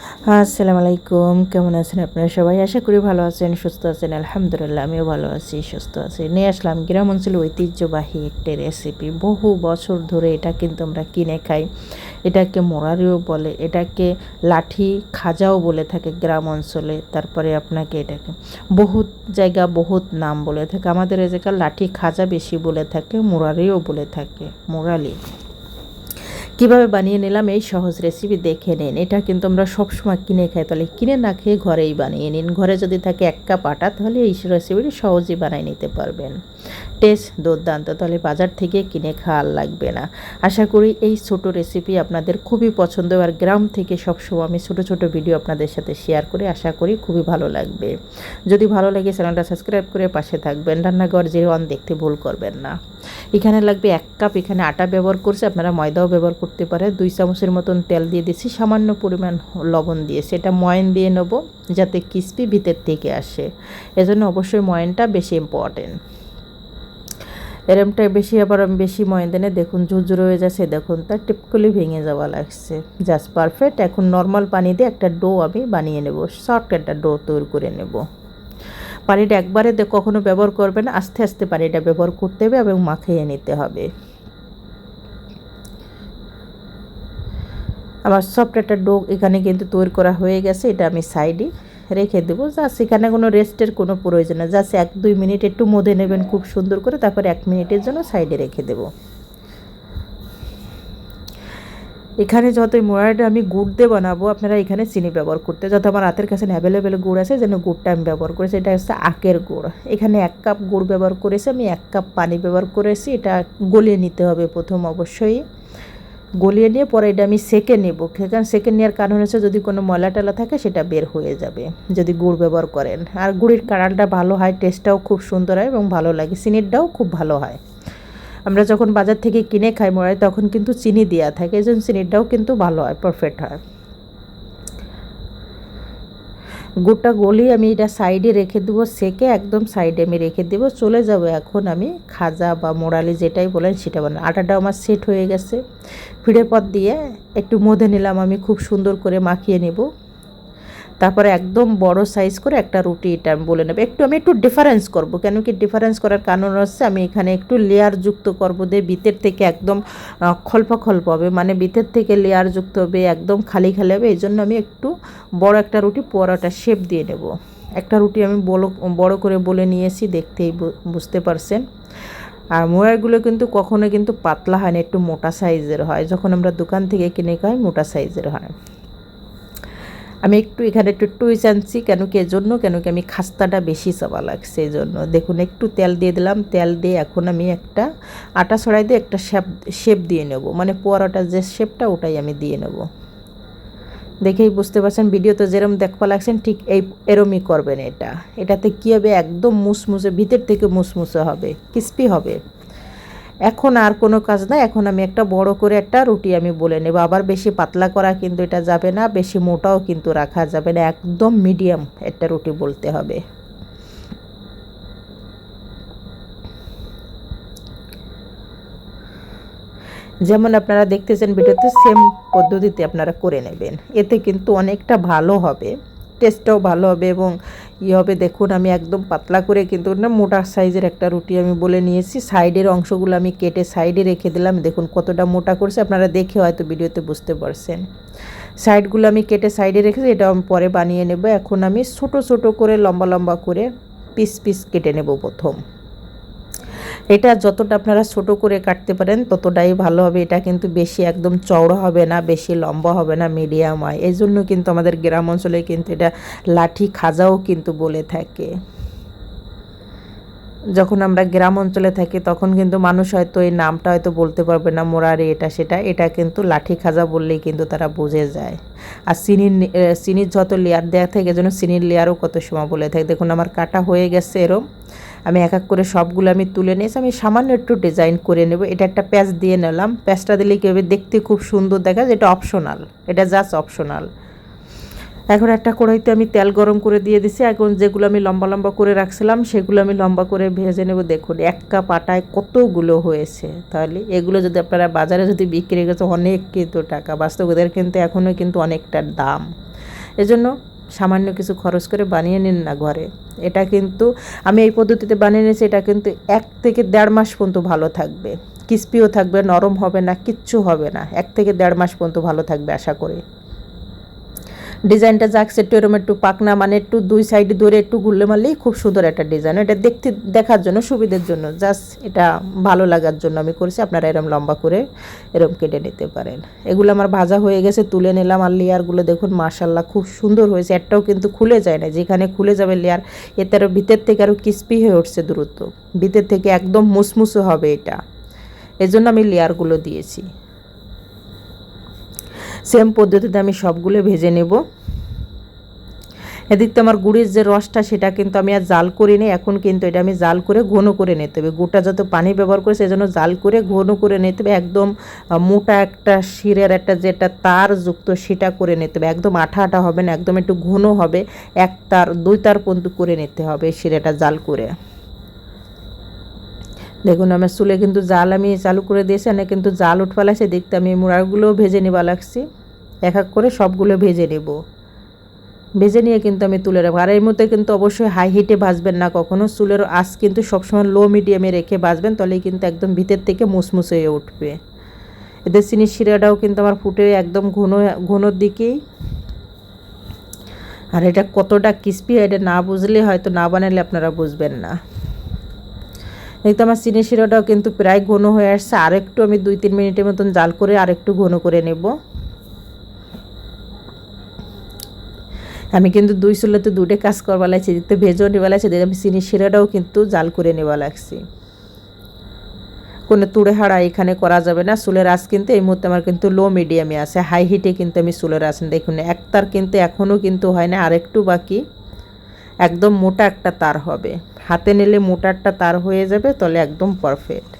আসসালামু আলাইকুম কেমন আছেন আপনারা সবাই? আশা করি ভালো আছেন, সুস্থ আছেন, আলহামদুলিল্লাহ, আমিও ভালো আছি, সুস্থ আছি। নিয়ে আসলাম গ্রাম অঞ্চলে ঐতিহ্যবাহী একটি রেসিপি বহু বছর ধরে এটা কিন্তু আমরা কিনে খাই। এটাকে মোরারিও বলে, এটাকে লাঠি খাজাও বলে থাকে গ্রাম অঞ্চলে তারপরে আপনাকে এটাকে বহুত জায়গা, বহুত নাম বলে থাকে। আমাদের এই জায়গায় লাঠি খাজা বেশি বলে থাকে, মোরারিও বলে থাকে, মোরালি। কীভাবে বানিয়ে নিলাম এই সহজ রেসিপি দেখে নিন। এটা কিন্তু আমরা সবসময় কিনে খাই। তাহলে কিনে না খেয়ে ঘরেই বানিয়ে নিন। ঘরে যদি থাকে এক কাপ আটা, তাহলে এই রেসিপিটি সহজেই বানিয়ে নিতে পারবেন। টেস্ট দুর্দান্ত, তাহলে বাজার থেকে কিনে খাওয়ার লাগবে না। আশা করি এই ছোট রেসিপি আপনাদের খুবই পছন্দ আর গ্রাম থেকে সবসময় আমি ছোট ছোট ভিডিও আপনাদের সাথে শেয়ার করে আশা করি খুবই ভালো লাগবে। যদি ভালো লাগে চ্যানেলটা সাবস্ক্রাইব করে পাশে থাকবেন। রান্নাঘর যে ওয়ান দেখতে ভুল করবেন না। এখানে লাগবে এক কাপ এখানে আটা ব্যবহার করছে, আপনারা ময়দাও ব্যবহার করতে পারে দুই চামচের মতন তেল দিয়ে দিয়েছি, সামান্য পরিমাণ লবণ দিয়েছি এটা ময়ন দিয়ে নেব, যাতে ক্রিস্পি ভিতর থেকে আসে। এজন্য অবশ্যই ময়নটা বেশি ইম্পর্টেন্ট এরমটা বেশি, আবার আমি বেশি ময়ন দেনে দেখুন ঝুরঝুর হয়ে যাচ্ছে, দেখুন তার টিপকলি ভেঙে যাওয়া লাগছে। জাস্ট পারফেক্ট এখন নর্মাল পানি দিয়ে একটা ডো আমি বানিয়ে নেব সফট একটা ডো তৈরি করে নেব। পানিটা একবারে কখনো ব্যবহার করবেন আস্তে আস্তে পানিটা ব্যবহার করতে হবে এবং মাখিয়ে নিতে হবে। আমার সফট একটা ডো এখানে কিন্তু তৈরি করা হয়ে গেছে, এটা আমি সাইডে রেখে দেবো। জাস্ট এখানে কোনো রেস্টের কোনো প্রয়োজন নেই। জাস্ট এক দুই মিনিট একটু মধে নেবেন খুব সুন্দর করে, তারপর এক মিনিটের জন্য সাইডে রেখে দেবো। এখানে যত মোড়াটা আমি গুড় দিয়ে বানাবো, আপনারা এখানে চিনি ব্যবহার করতে, যত আমার হাতের কাছে অ্যাভেলেবেল গুড় আছে, যেন গুড়টা আমি ব্যবহার করেছি, এটা হচ্ছে আখের গুড়। এখানে এক কাপ গুড় ব্যবহার করেছি, আমি এক কাপ পানি ব্যবহার করেছি, এটা গলিয়ে নিতে হবে প্রথম অবশ্যই। গলিয়ে নিয়ে, পরে এটা আমি সেকে নেব। সেখানে সেকে নেওয়ার কারণ হচ্ছে যদি কোনো ময়লা টলা থাকে, সেটা বের হয়ে যাবে, যদি গুড় ব্যবহার করেন। আর গুড়ের কালারটা ভালো হয়, টেস্টটাও খুব সুন্দর হয় এবং ভালো লাগে চিনিরটাও খুব ভালো হয়। আমরা যখন বাজার থেকে কিনে খাই মরাই তখন কিন্তু চিনি দেওয়া থাকে, এই জন্য চিনিরটাও কিন্তু ভালো হয় পারফেক্ট হয়। গুড়টা গলি আমি এটা সাইডে রেখে দেবো, সেকে একদম সাইডে আমি রেখে দেবো। চলে যাব এখন আমি খাজা বা মোড়ালি যেটাই বলেন সেটা বানাই আটাটা আমার সেট হয়ে গেছে। ফিডের পর দিয়ে একটু মধে নিলাম আমি, খুব সুন্দর করে মাখিয়ে নেব। তারপরে একদম বড় সাইজ করে একটা রুটি এটা আমি বলে নেব। একটু আমি একটু ডিফারেন্স করব, কেন কি ডিফারেন্স করার কারণ হচ্ছে আমি এখানে একটু লেয়ার যুক্ত করব দিয়ে বিতের থেকে একদম খল্প খল্প হবে মানে বিতের থেকে লেয়ার যুক্ত হবে, একদম খালি খালি হবে এই জন্য আমি একটু বড় একটা রুটি পরোটা শেপ দিয়ে নেব। একটা রুটি আমি বড় বড় করে বলে নিয়েছি, দেখতেই বুঝতে পারছেন। আর মোয়ারগুলো কিন্তু কখনো কিন্তু পাতলা হয় না, একটু মোটা সাইজের হয়, যখন আমরা দোকান থেকে কিনে খাই মোটা সাইজের হয়। আমি একটু এখানে একটু টুইস আনছি কেন কি এজন্য, কেন কি আমি খাস্তাটা বেশি চাবা লাগছে এই জন্য দেখুন, একটু তেল দিয়ে দিলাম, তেল দিয়ে এখন আমি একটা আটা ছড়াই দিয়ে একটা শেপ শেপ দিয়ে নেব। মানে পোয়ারাটার যে শেপটা ওটাই আমি দিয়ে নেব। দেখেই বুঝতে পারছেন ভিডিওতে যেরম দেখবা লাগছেন, ঠিক এই, এরমই করবেন এটা। এটাতে কী হবে? একদম মুসমুসে, ভিতর থেকে মুসমুসে হবে ক্রিস্পি হবে। এখন আর কোনো কাজ না এখন আমি একটা বড় করে একটা রুটি আমি বলে নেব। আবার বেশি পাতলা করা কিন্তু এটা যাবে না, বেশি মোটাও কিন্তু রাখা যাবে না, একদম মিডিয়াম একটা রুটি বলতে হবে। যেমন আপনারা দেখতেছেন ভিডিওতে সেম পদ্ধতিতে আপনারা করে নেবেন, এতে কিন্তু অনেকটা ভালো হবে। টেস্টটাও ভালো হবে এবং ই হবে, দেখুন আমি একদম পাতলা করে কিন্তু না মোটা সাইজের একটা রুটি আমি বলে নিয়েছি। সাইডের অংশগুলো আমি কেটে সাইডে রেখে দিলাম। দেখুন কতটা মোটা করছে, আপনারা দেখে হয়তো ভিডিওতে বুঝতে পারছেন। সাইডগুলো আমি কেটে সাইডে রেখেছি, এটা আমি পরে বানিয়ে নেব। এখন আমি ছোট ছোট করে লম্বা লম্বা করে পিস পিস কেটে নেব প্রথম। এটা যতটা আপনারা ছোট করে কাটতে পারেন, ততটাই ভালো হবে। এটা কিন্তু বেশি একদম চওড়া হবে না, বেশি লম্বা হবে না মিডিয়াম হয়। এই জন্য কিন্তু আমাদের গ্রাম অঞ্চলে কিন্তু এটা লাঠি খাজাও কিন্তু বলে থাকে। যখন আমরা গ্রাম অঞ্চলে থাকি, তখন কিন্তু মানুষ হয়তো এই নামটা হয়তো বলতে পারবে না, মোরারি এটা সেটা। এটা কিন্তু লাঠি খাজা বললেই কিন্তু তারা বুঝে যায়। আর চিনির চিনির যত লেয়ার দেওয়া থাকে, যেন চিনির লেয়ারও কত সময় বলে থাকে। দেখুন, আমার কাটা হয়ে গেছে এরম। আমি এক এক করে সবগুলো আমি তুলে নিয়েছি, আমি সামান্য একটু ডিজাইন করে নেব। এটা একটা প্যাচ দিয়ে নিলাম। প্যাচটা দিলে কী হবে? দেখতে খুব সুন্দর দেখা যায়, এটা অপশনাল এটা জাস্ট অপশনাল এখন একটা কড়াইতে আমি তেল গরম করে দিয়ে দিছি। এখন যেগুলো আমি লম্বা লম্বা করে রাখছিলাম, সেগুলো আমি লম্বা করে ভেজে নেব। দেখুন, এক কাপ আটায় কতগুলো হয়েছে? তাহলে এগুলো যদি আপনারা বাজারে যদি বিক্রি করছে অনেক কিন্তু টাকা। বাস্তব ওদের কিন্তু এখনও কিন্তু অনেকটা দাম। এজন্য সামান্য কিছু খরচ করে বানিয়ে নিন না ঘরে। এটা কিন্তু আমি এই পদ্ধতিতে বানিয়ে নিয়েছি, এটা কিন্তু এক থেকে দেড় মাস পর্যন্ত ভালো থাকবে। ক্রিস্পিও থাকবে, নরম হবে না, কিচ্ছু হবে না। এক থেকে দেড় মাস পর্যন্ত ভালো থাকবে, আশা করি। ডিজাইনটা যাচ্ছে একটু এরকম একটু পাকনা মানে একটু দুই সাইড ধরে একটু ঘুরলে মারলেই খুব সুন্দর একটা ডিজাইন এটা দেখতে, দেখার জন্য, সুবিধার জন্য। জাস্ট এটা ভালো লাগার জন্য আমি করেছি। আপনারা এরম লম্বা করে এরম কেটে নিতে পারেন। এগুলো আমার ভাজা হয়ে গেছে, তুলে নিলাম আর লেয়ারগুলো দেখুন মার্শাল্লাহ খুব সুন্দর হয়েছে। একটাও কিন্তু খুলে যায় না। যেখানে খুলে যাবে লেয়ার এতে আরও ভিতর থেকে আরও ক্রিস্পি হয়ে উঠছে দ্রুত। ভিতর থেকে একদম মুসমুসে হবে এটা। এজন্য আমি লেয়ারগুলো দিয়েছি। সেম পদ্ধতিতে আমি সবগুলো ভেজে নেব। এদিক তো আমার গুড়ের যে রসটা, সেটা কিন্তু আমি আর জাল করিনি। এখন কিন্তু এটা আমি জাল করে ঘন করে নিতে হবে। গুড়টা যত পানি ব্যবহার করে, সেজন্য জাল করে ঘন করে নিতে হবে। একদম মোটা একটা শিরের একটা যেটা তার যুক্ত, সেটা করে নিতে হবে। একদম আঠা আঠা হবে না, একদম একটু ঘন হবে। এক তার, দুই তার পর্যন্ত করে নিতে হবে শিরেটা জাল করে। দেখুন, আমার চুলে কিন্তু জাল আমি চালু করে দিয়েছি না কিন্তু জাল উঠফালাইছে দেখতে আমি মুড়াগুলোও ভেজে নেবা লাগছি। এক এক করে সবগুলো ভেজে নেব। ভেজে নিয়ে কিন্তু আমি তুলে রাখব। আর এর মধ্যে কিন্তু অবশ্যই হাই হিটে ভাজবেন না কখনো। চুলের আঁচ কিন্তু সবসময় লো মিডিয়ামে রেখে ভাজবেন, তাহলেই কিন্তু একদম ভিতর থেকে মুসমুস হয়ে উঠবে। এদের চিনি শিরাটাও কিন্তু আমার ফুটে একদম ঘন, ঘনর দিকেই। আর এটা কতটা ক্রিস্পি এটা না বুঝলে হয়তো না বানালে আপনারা বুঝবেন না। দেখতে আমার চিনি শিরাটাও কিন্তু প্রায় ঘন হয়ে আসছে। আরেকটু আমি দুই তিন মিনিটের মতন জাল করে আরেকটু ঘন করে নেব। আমি কিন্তু দুই চুলাতে দুটো কাজ করবা লাগছি দেখতে ভেজও নেওয়া লাগছে আমি চিনি শিরাটাও কিন্তু জাল করে নেওয়া লাগছি। কোনো তুড়ে হাড়া এখানে করা যাবে না, চুলের আঁচ কিন্তু এই মুহূর্তে আমার কিন্তু লো মিডিয়ামে আছে হাই হিটে কিন্তু আমি চুলের আঁচ দেখুন এক তার কিন্তু এখনও কিন্তু হয় না আরেকটু বাকি, একদম মোটা একটা তার হবে। হাতে নিলে মোটা একটা তার হয়ে যাবে, তাহলে একদম পারফেক্ট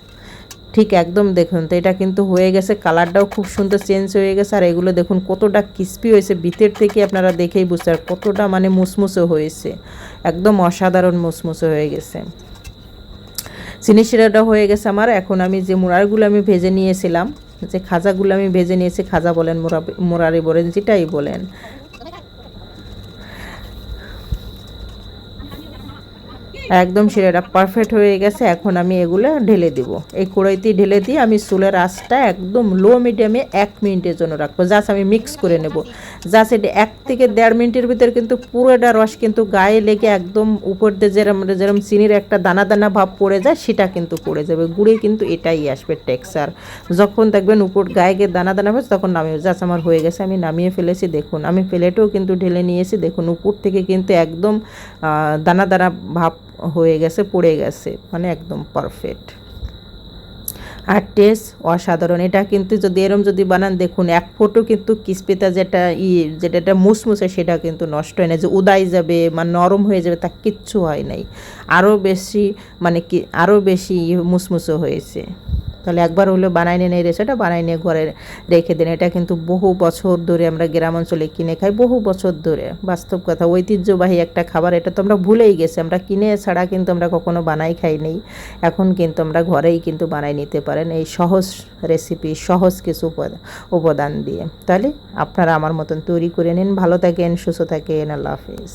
ঠিক একদম দেখুন, তো এটা কিন্তু হয়ে গেছে, কালারটাও খুব সুন্দর চেঞ্জ হয়ে গেছে, আর এগুলো দেখুন কতটা ক্রিস্পি হয়েছে, ভিতর থেকে আপনারা দেখেই বুঝতে পারেন কতটা মানে মুসমুসে হয়েছে, একদম অসাধারণ মুসমুসে হয়ে গেছে। চিনি শিরাটা হয়ে গেছে আমার, এখন আমি যে মোড়ারগুলো আমি ভেজে নিয়েছিলাম, যে খাজাগুলো আমি ভেজে নিয়েছি, খাজা বলেন মোড়া মোড়ারি বলেন, যেটাই বলেন একদম সেটা পারফেক্ট হয়ে গেছে, এখন আমি এগুলো ঢেলে দিব। এই কড়াইতে ঢেলে দিয়ে আমি চুলের আঁচটা একদম লো মিডিয়ামে এক মিনিটের জন্য রাখব। জাস্ট আমি মিক্স করে নেব। জাস্ট এটা এক থেকে দেড় মিনিটের ভিতরে কিন্তু পুরোটা রস কিন্তু গায়ে লেগে একদম উপর দিয়ে যেরম যেরম চিনির একটা দানা দানা ভাব পড়ে যায়, সেটা কিন্তু পড়ে যাবে। গুড়ে কিন্তু এটাই আসবে টেক্সার যখন দেখবেন উপর গায়ে গিয়ে দানা দানা হবে তখন নামিয়ে জাস্ট আমার হয়ে গেছে, আমি নামিয়ে ফেলেছি, দেখুন। আমি প্লেটেও কিন্তু ঢেলে নিয়েছি, দেখুন। উপর থেকে কিন্তু একদম দানা দানা ভাব হয়ে গেছে, পড়ে গেছে মানে একদম পারফেক্ট আর টেস্ট অসাধারণ, এটা কিন্তু যদি এরম যদি বানান, দেখুন, এক ফোটো কিন্তু কিসপিতা যেটা ই, যেটা মুসমুসে, সেটা কিন্তু নষ্ট হয় না। যে উদায় যাবে মানে নরম হয়ে যাবে, তা কিচ্ছু হয় নাই। আরও বেশি মানে কি আরও বেশি মুসমুসে হয়েছে। তাহলে একবার হলো বানাই নেন এই রেসিপিটা বানাই নিয়ে ঘরে রেখে দেন। এটা কিন্তু বহু বছর ধরে আমরা গ্রাম অঞ্চলে কিনে খাই, বহু বছর ধরে। বাস্তব কথা, ঐতিহ্যবাহী একটা খাবার, এটা তো আমরা ভুলেই গেছি। আমরা কিনে ছাড়া কিন্তু আমরা কখনো বানাই খাই নেই। এখন কিন্তু আমরা ঘরেই কিন্তু বানাই নিতে পারেন এই সহজ রেসিপি সহজ কিছু উপাদান দিয়ে। তাহলে আপনারা আমার মতন তৈরি করে নিন। ভালো থাকেন, সুস্থ থাকেন। আল্লাহ হাফিজ।